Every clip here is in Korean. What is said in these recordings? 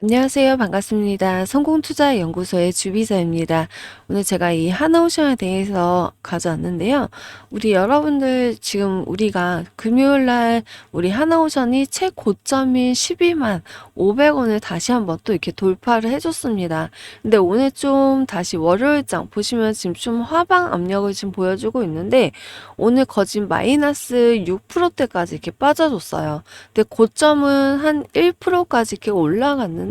안녕하세요. 반갑습니다. 성공투자연구소의 주비서입니다. 오늘 제가 이 하나오션에 대해서 가져왔는데요. 우리 여러분들 지금 우리가 금요일 날 우리 하나오션이 최고점인 12만 500원을 다시 한번 또 이렇게 돌파를 해줬습니다. 근데 오늘 좀 다시 월요일장 보시면 지금 좀 하방 압력을 지금 보여주고 있는데 오늘 거진 마이너스 6%대까지 이렇게 빠져줬어요. 근데 고점은 한 1%까지 이렇게 올라갔는데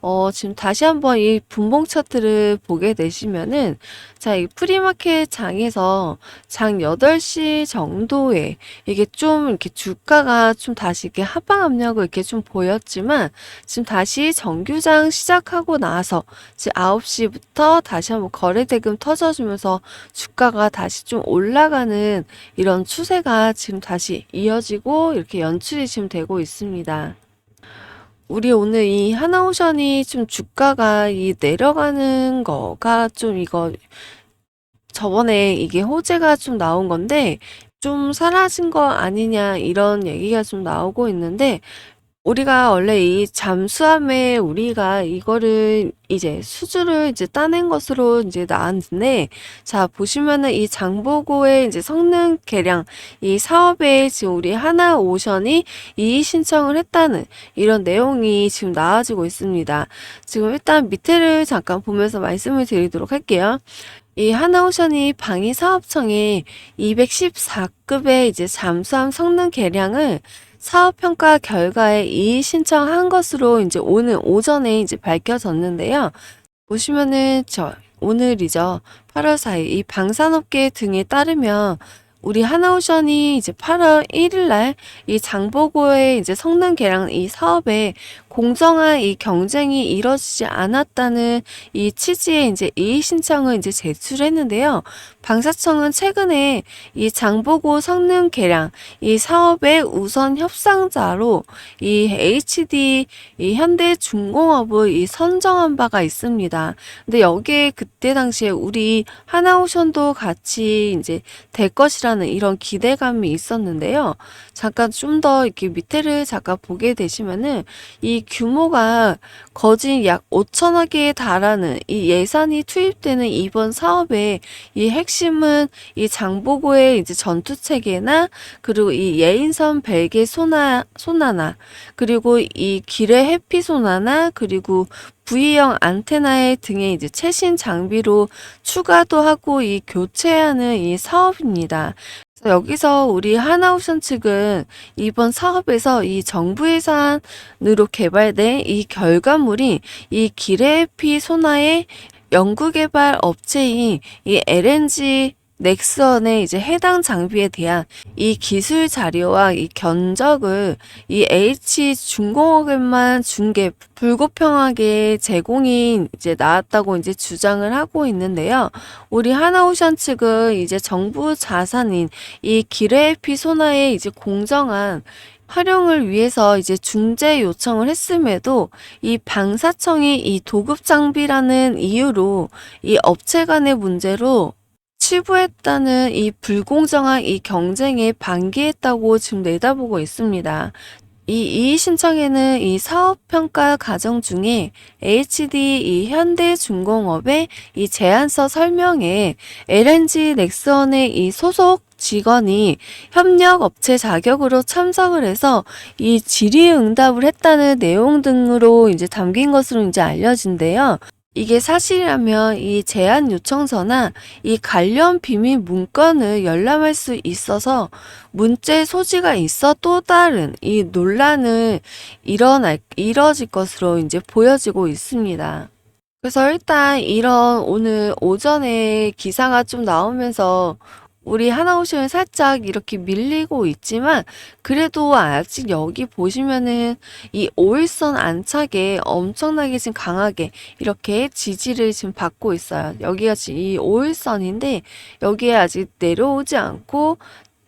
어, 지금 다시 한번 이 분봉 차트를 보게 되시면은 자, 이 프리마켓 장에서 장 8시 정도에 이게 좀 이렇게 주가가 좀 다시 이렇게 하방 압력을 이렇게 좀 보였지만 지금 다시 정규장 시작하고 나서 지금 9시부터 다시 한번 거래 대금 터져주면서 주가가 다시 좀 올라가는 이런 추세가 지금 다시 이어지고 이렇게 연출이 지금 되고 있습니다. 우리 오늘 이 하나오션이 좀 주가가 이 내려가는 거가 좀 이거 저번에 이게 호재가 좀 나온 건데 좀 사라진 거 아니냐 이런 얘기가 좀 나오고 있는데 우리가 원래 이 잠수함에 우리가 이거를 이제 수주를 이제 따낸 것으로 이제 나왔는데 자 보시면은 이 장보고의 이제 성능 개량 이 사업에 지금 우리 하나 오션이 이의 신청을 했다는 이런 내용이 지금 나와지고 있습니다. 지금 일단 밑에를 잠깐 보면서 말씀을 드리도록 할게요. 이 하나오션이 방위 사업청에 214급의 이제 잠수함 성능 개량을 사업 평가 결과에 이의 신청한 것으로 이제 오늘 오전에 이제 밝혀졌는데요. 보시면은 저 오늘이죠. 8월 4일 이 방산업계 등에 따르면 우리 하나오션이 이제 8월 1일 날 이 장보고의 이제 성능 개량 이 사업에 공정한 이 경쟁이 이뤄지지 않았다는 이 취지의 이제 이의 신청을 이제 제출했는데요. 방사청은 최근에 이 장보고 성능 개량 이 사업의 우선 협상자로 이 HD 이 현대중공업을 이 선정한 바가 있습니다. 근데 여기에 그때 당시에 우리 하나오션도 같이 이제 될 것이라는 이런 기대감이 있었는데요. 잠깐 좀 더 이렇게 밑에를 잠깐 보게 되시면은 이 규모가 거진 약 5천억에 달하는 이 예산이 투입되는 이번 사업의 이 핵심은 이 장보고의 이제 전투 체계나 그리고 이 예인선 벨게 소나 소나나 그리고 이 기뢰 해피 소나나 그리고 V형 안테나의 등의 이제 최신 장비로 추가도 하고 이 교체하는 이 사업입니다. 여기서 우리 하나옵션 측은 이번 사업에서 이 정부 예산으로 개발된 이 결과물이 이 기레피 소나의 연구개발 업체인 이 LNG 넥선의 이제 해당 장비에 대한 이 기술 자료와 이 견적을 이 H 중공업에만 중개 불공평하게 제공이 이제 나왔다고 이제 주장을 하고 있는데요. 우리 하나오션 측은 이제 정부 자산인 이 기레피 소나의 이제 공정한 활용을 위해서 이제 중재 요청을 했음에도 이 방사청이 이 도급 장비라는 이유로 이 업체 간의 문제로 치부했다는 이 불공정한 이 경쟁에 반기했다고 지금 내다보고 있습니다. 이 이의 신청에는 이 사업 평가 과정 중에 HD 이 현대중공업의 이 제안서 설명에 LNG 넥선의 이 소속 직원이 협력 업체 자격으로 참석을 해서 이 질의응답을 했다는 내용 등으로 이제 담긴 것으로 이제 알려진대요. 이게 사실이라면 이 제안 요청서나 이 관련 비밀 문건을 열람할 수 있어서 문제 소지가 있어 또 다른 이 논란을 일어날 이뤄질 것으로 이제 보여지고 있습니다. 그래서 일단 이런 오늘 오전에 기사가 좀 나오면서 우리 하나오션은 살짝 이렇게 밀리고 있지만 그래도 아직 여기 보시면은 이 5일선 안착에 엄청나게 지금 강하게 이렇게 지지를 지금 받고 있어요. 여기가 지금 이 5일선인데 여기에 아직 내려오지 않고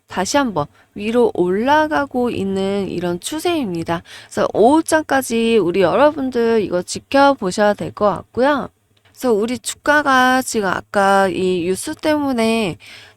다시 한번 위로 올라가고 있는 이런 추세입니다. 그래서 5일장까지 우리 여러분들 이거 지켜보셔야 될 것 같고요. 그래서 우리 주가가 지금 아까 이 뉴스 때문에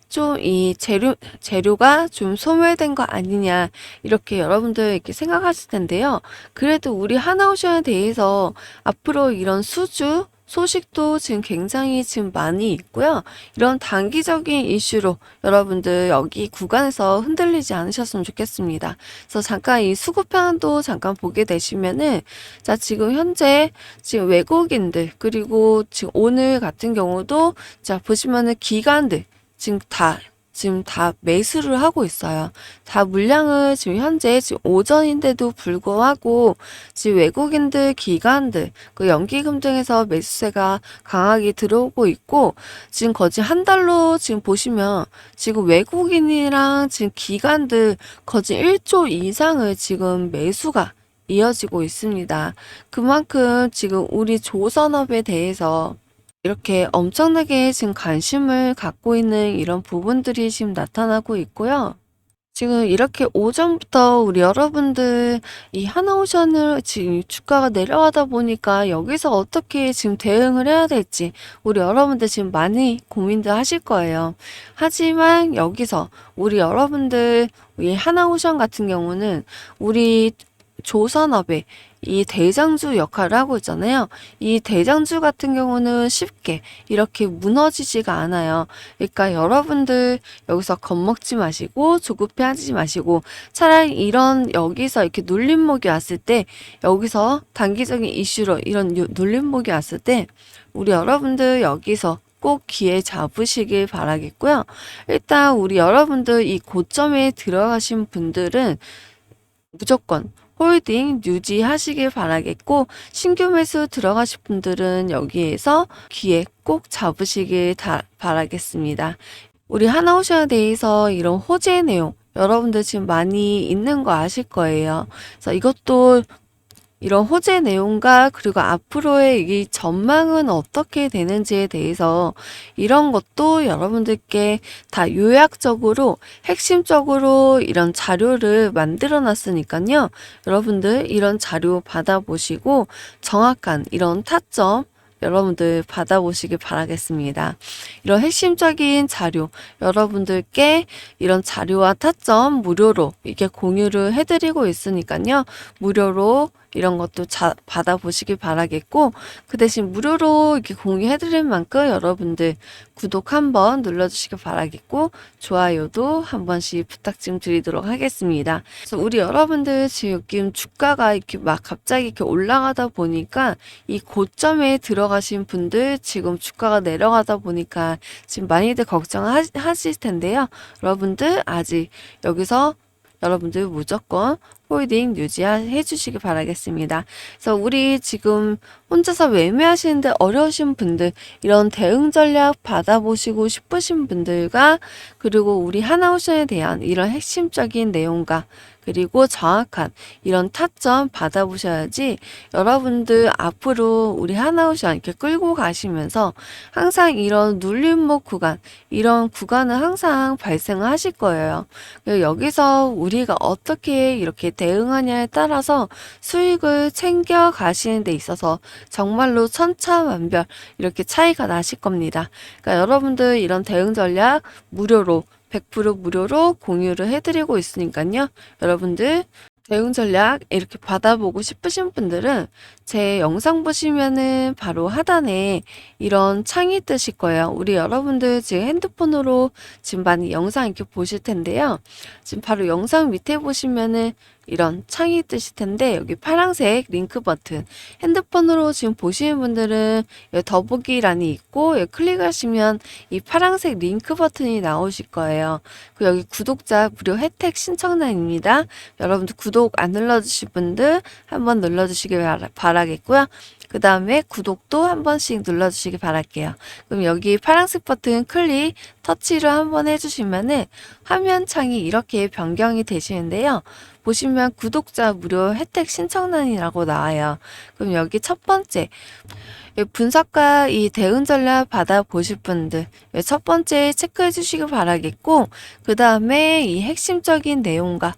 좀 이 재료 재료가 좀 소멸된 거 아니냐 이렇게 여러분들 이렇게 생각하실 텐데요. 그래도 우리 하나오션에 대해서 앞으로 이런 수주 소식도 지금 굉장히 지금 많이 있고요. 이런 단기적인 이슈로 여러분들 여기 구간에서 흔들리지 않으셨으면 좋겠습니다. 그래서 잠깐 이 수급편도 잠깐 보게 되시면은 자 지금 현재 지금 외국인들 그리고 지금 오늘 같은 경우도 자 보시면은 기관들 지금 다 지금 다 매수를 하고 있어요. 다 물량을 지금 현재 지금 오전인데도 불구하고 지금 외국인들, 기관들, 그 연기금 등에서 매수세가 강하게 들어오고 있고 지금 거의 한 달로 지금 보시면 지금 외국인이랑 지금 기관들 거의 1조 이상을 지금 매수가 이어지고 있습니다. 그만큼 지금 우리 조선업에 대해서 이렇게 엄청나게 지금 관심을 갖고 있는 이런 부분들이 지금 나타나고 있고요. 지금 이렇게 오전부터 우리 여러분들 이 하나오션을 지금 주가가 내려가다 보니까 여기서 어떻게 지금 대응을 해야 될지 우리 여러분들 지금 많이 고민들 하실 거예요. 하지만 여기서 우리 여러분들 이 하나오션 같은 경우는 우리 조선업의 이 대장주 역할을 하고 있잖아요. 이 대장주 같은 경우는 쉽게 이렇게 무너지지가 않아요. 그러니까 여러분들 여기서 겁먹지 마시고 조급해 하지 마시고 차라리 이런 여기서 이렇게 눌림목이 왔을 때 여기서 단기적인 이슈로 이런 요- 눌림목이 왔을 때 우리 여러분들 여기서 꼭 기회 잡으시길 바라겠고요. 일단 우리 여러분들 이 고점에 들어가신 분들은 무조건 홀딩 유지하시길 바라겠고 신규 매수 들어가실 분들은 여기에서 기회 꼭 잡으시길 다, 바라겠습니다. 우리 하나오션에 대해서 이런 호재 내용 여러분들 지금 많이 있는 거 아실 거예요. 그래서 이것도 이런 호재 내용과 그리고 앞으로의 이 전망은 어떻게 되는지에 대해서 이런 것도 여러분들께 다 요약적으로 핵심적으로 이런 자료를 만들어 놨으니까요. 여러분들 이런 자료 받아보시고 정확한 이런 타점 여러분들 받아보시길 바라겠습니다. 이런 핵심적인 자료 여러분들께 이런 자료와 타점 무료로 이게 공유를 해드리고 있으니까요. 무료로 이런 것도 자, 받아보시길 바라겠고 그 대신 무료로 이렇게 공유해드릴 만큼 여러분들 구독 한번 눌러주시길 바라겠고 좋아요도 한 번씩 부탁 좀 드리도록 하겠습니다. 그래서 우리 여러분들 지금 주가가 이렇게 막 갑자기 이렇게 올라가다 보니까 이 고점에 들어가신 분들 지금 주가가 내려가다 보니까 지금 많이들 걱정하실 텐데요. 여러분들 아직 여기서 여러분들 무조건 홀딩 유지해 주시기 바라겠습니다. 그래서 우리 지금 혼자서 매매하시는데 어려우신 분들, 이런 대응 전략 받아보시고 싶으신 분들과 그리고 우리 하나오션에 대한 이런 핵심적인 내용과 그리고 정확한 이런 타점 받아보셔야지 여러분들 앞으로 우리 하나오션 이렇게 끌고 가시면서 항상 이런 눌림목 구간, 이런 구간은 항상 발생을 하실 거예요. 여기서 우리가 어떻게 이렇게 대응하냐에 따라서 수익을 챙겨 가시는 데 있어서 정말로 천차만별 이렇게 차이가 나실 겁니다. 그러니까 여러분들 이런 대응 전략 무료로 100% 무료로 공유를 해드리고 있으니까요. 여러분들 대응 전략 이렇게 받아보고 싶으신 분들은 제 영상 보시면은 바로 하단에 이런 창이 뜨실 거예요. 우리 여러분들 지금 핸드폰으로 지금 많이 영상 이렇게 보실 텐데요. 지금 바로 영상 밑에 보시면은 이런 창이 뜨실 텐데 여기 파란색 링크 버튼 핸드폰으로 지금 보시는 분들은 더보기란이 있고 클릭하시면 이 파란색 링크 버튼이 나오실 거예요. 그 여기 구독자 무료 혜택 신청란입니다. 여러분들 구독 안 눌러주실 분들 한번 눌러주시길 바라- 바라겠고요. 그 다음에 구독도 한 번씩 눌러주시기 바랄게요. 그럼 여기 파란색 버튼 클릭, 터치를 한번 해주시면은 화면 창이 이렇게 변경이 되시는데요. 보시면 구독자 무료 혜택 신청란이라고 나와요. 그럼 여기 첫 번째 이 분석과 이 대응 전략 받아 보실 분들 이첫 번째 체크해 주시길 바라겠고 그 다음에 이 핵심적인 내용과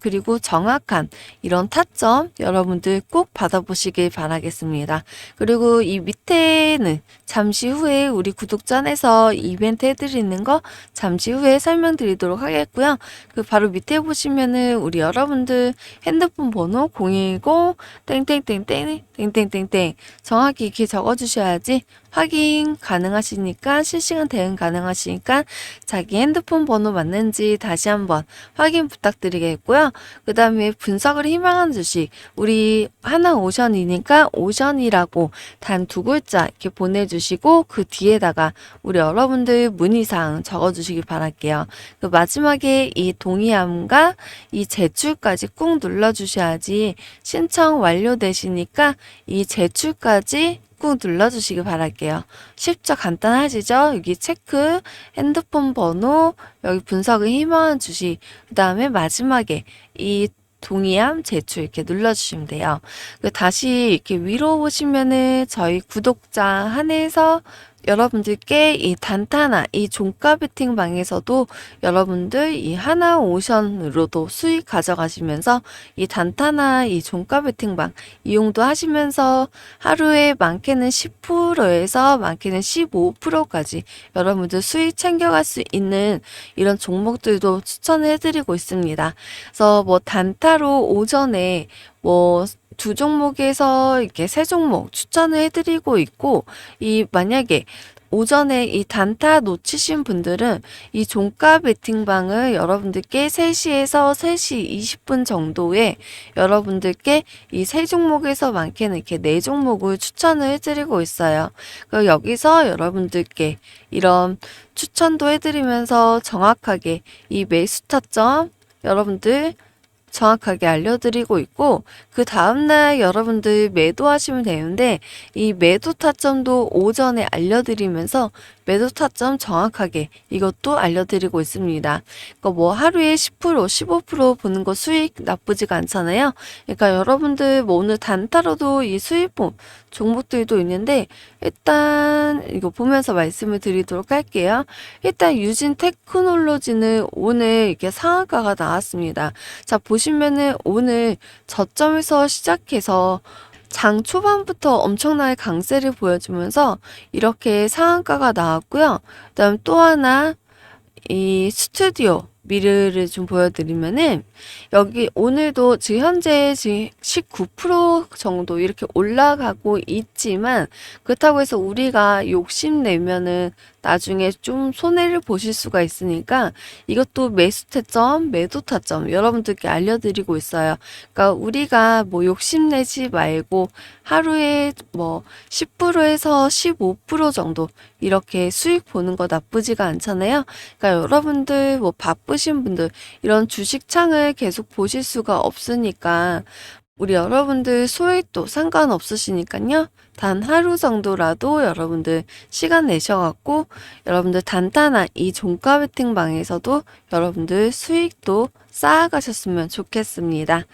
그리고 정확한 이런 타점 여러분들 꼭 받아보시길 바라겠습니다. 그리고 이 밑에는 잠시 후에 우리 구독전에서 이벤트 해드리는 거 잠시 후에 설명드리도록 하겠고요. 그 바로 밑에 보시면은 우리 여러분들 핸드폰 번호 010 땡땡땡땡 땡땡땡땡 정확히 이렇게 적어주셔야지 확인 가능하시니까 실시간 대응 가능하시니까 자기 핸드폰 번호 맞는지 다시 한번 확인 부탁드리겠고요. 그 다음에 분석을 희망하는 주식 우리 하나 오션이니까 오션이라고 단 두 글자 이렇게 보내주시고 그 뒤에다가 우리 여러분들 문의사항 적어주시기 바랄게요. 그 마지막에 이 동의함과 이 제출까지 꾹 눌러주셔야지 신청 완료되시니까 이 제출까지 꾹 눌러주시기 바랄게요. 쉽죠? 간단하시죠? 여기 체크, 핸드폰 번호, 여기 분석을 희망한 주식, 그 다음에 마지막에 이 동의함 제출 이렇게 눌러주시면 돼요. 그 다시 이렇게 위로 보시면은 저희 구독자 한해서 여러분들께 이 단타나 이 종가 베팅 방에서도 여러분들 이 하나 오션으로도 수익 가져가시면서 이 단타나 이 종가 베팅 방 이용도 하시면서 하루에 많게는 10%에서 많게는 15%까지 여러분들 수익 챙겨갈 수 있는 이런 종목들도 추천을 해드리고 있습니다. 그래서 뭐 단타로 오전에 뭐 두 종목에서 이렇게 세 종목 추천을 해드리고 있고, 이 만약에 오전에 이 단타 놓치신 분들은 이 종가 베팅방을 여러분들께 3시에서 3시 20분 정도에 여러분들께 이 세 종목에서 많게는 이렇게 네 종목을 추천을 해드리고 있어요. 그 여기서 여러분들께 이런 추천도 해드리면서 정확하게 이 매수 타점 여러분들 정확하게 알려드리고 있고 그 다음날 여러분들 매도하시면 되는데 이 매도 타점도 오전에 알려드리면서 매도 타점 정확하게 이것도 알려드리고 있습니다. 그러니까 뭐 하루에 10% 15% 보는 거 수익 나쁘지가 않잖아요. 그러니까 여러분들 뭐 오늘 단타로도 이 수익 본 종목들도 있는데 일단 이거 보면서 말씀을 드리도록 할게요. 일단 유진 테크놀로지는 오늘 이렇게 상한가가 나왔습니다. 자 보시 면은 오늘 저점에서 시작해서 장 초반부터 엄청나게 강세를 보여주면서 이렇게 상한가가 나왔고요. 그다음 또 하나 이 스튜디오 미르를 좀 보여드리면은 여기 오늘도 지금 현재 지금 19% 정도 이렇게 올라가고 있지만 그렇다고 해서 우리가 욕심내면은 나중에 좀 손해를 보실 수가 있으니까 이것도 매수 타점, 매도 타점 여러분들께 알려드리고 있어요. 그러니까 우리가 뭐 욕심내지 말고 하루에 뭐 10%에서 15% 정도 이렇게 수익 보는 거 나쁘지가 않잖아요. 그러니까 여러분들 뭐 바쁘신 분들 이런 주식창을 계속 보실 수가 없으니까 우리 여러분들 소액도 상관없으시니까요. 단 하루 정도라도 여러분들 시간 내셔갖고 여러분들 단단한 이 종가 베팅 방에서도 여러분들 수익도 쌓아가셨으면 좋겠습니다.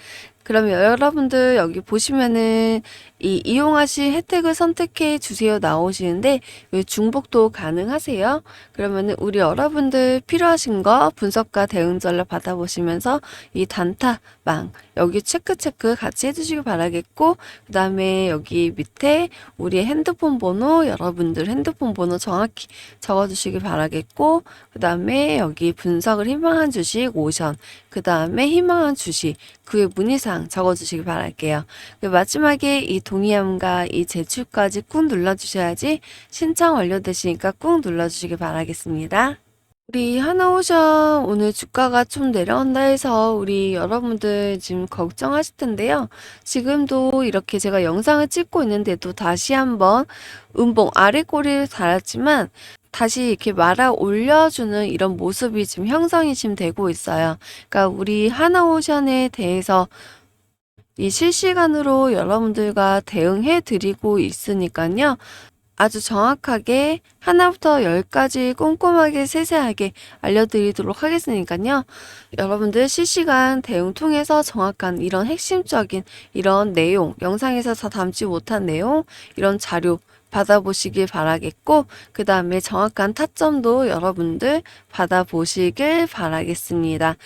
그러면 여러분들 여기 보시면은 이 이용하실 혜택을 선택해 주세요 나오시는데 이 중복도 가능하세요. 그러면은 우리 여러분들 필요하신 거 분석과 대응 전략 받아보시면서 이 단타방 여기 체크 체크 같이 해주시기 바라겠고 그 다음에 여기 밑에 우리 핸드폰 번호 여러분들 핸드폰 번호 정확히 적어주시기 바라겠고 그 다음에 여기 분석을 희망한 주식 오션 그 다음에 희망한 주식 그의 문의사항 적어주시기 바랄게요. 그 마지막에 이 동의함과 이 제출까지 꾹 눌러주셔야지 신청 완료되시니까 꾹 눌러주시기 바라겠습니다. 우리 하나오션 오늘 주가가 좀 내려온다 해서 우리 여러분들 지금 걱정하실 텐데요. 지금도 이렇게 제가 영상을 찍고 있는데도 다시 한번 음봉 아래 꼬리를 달았지만 다시 이렇게 말아 올려주는 이런 모습이 지금 형성이 지금 되고 있어요. 그러니까 우리 하나오션에 대해서 이 실시간으로 여러분들과 대응해 드리고 있으니까요. 아주 정확하게 하나부터 열까지 꼼꼼하게 세세하게 알려드리도록 하겠으니까요. 여러분들 실시간 대응 통해서 정확한 이런 핵심적인 이런 내용, 영상에서 다 담지 못한 내용, 이런 자료 받아보시길 바라겠고, 그 다음에 정확한 타점도 여러분들 받아보시길 바라겠습니다.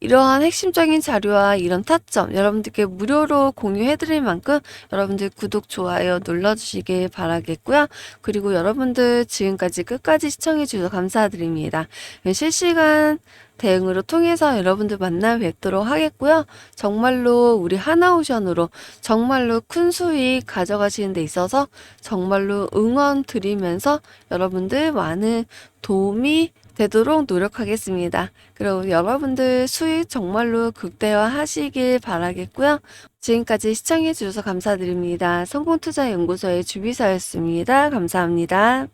이러한 핵심적인 자료와 이런 타점 여러분들께 무료로 공유해드릴 만큼 여러분들 구독, 좋아요 눌러주시길 바라겠고요. 그리고 여러분들 지금까지 끝까지 시청해주셔서 감사드립니다. 실시간 대응으로 통해서 여러분들 만나 뵙도록 하겠고요. 정말로 우리 하나오션으로 정말로 큰 수익 가져가시는 데 있어서 정말로 응원 드리면서 여러분들 많은 도움이 되도록 노력하겠습니다. 그리고 여러분들 수익 정말로 극대화 하시길 바라겠고요. 지금까지 시청해 주셔서 감사드립니다. 성공투자연구소의 주비서였습니다. 감사합니다.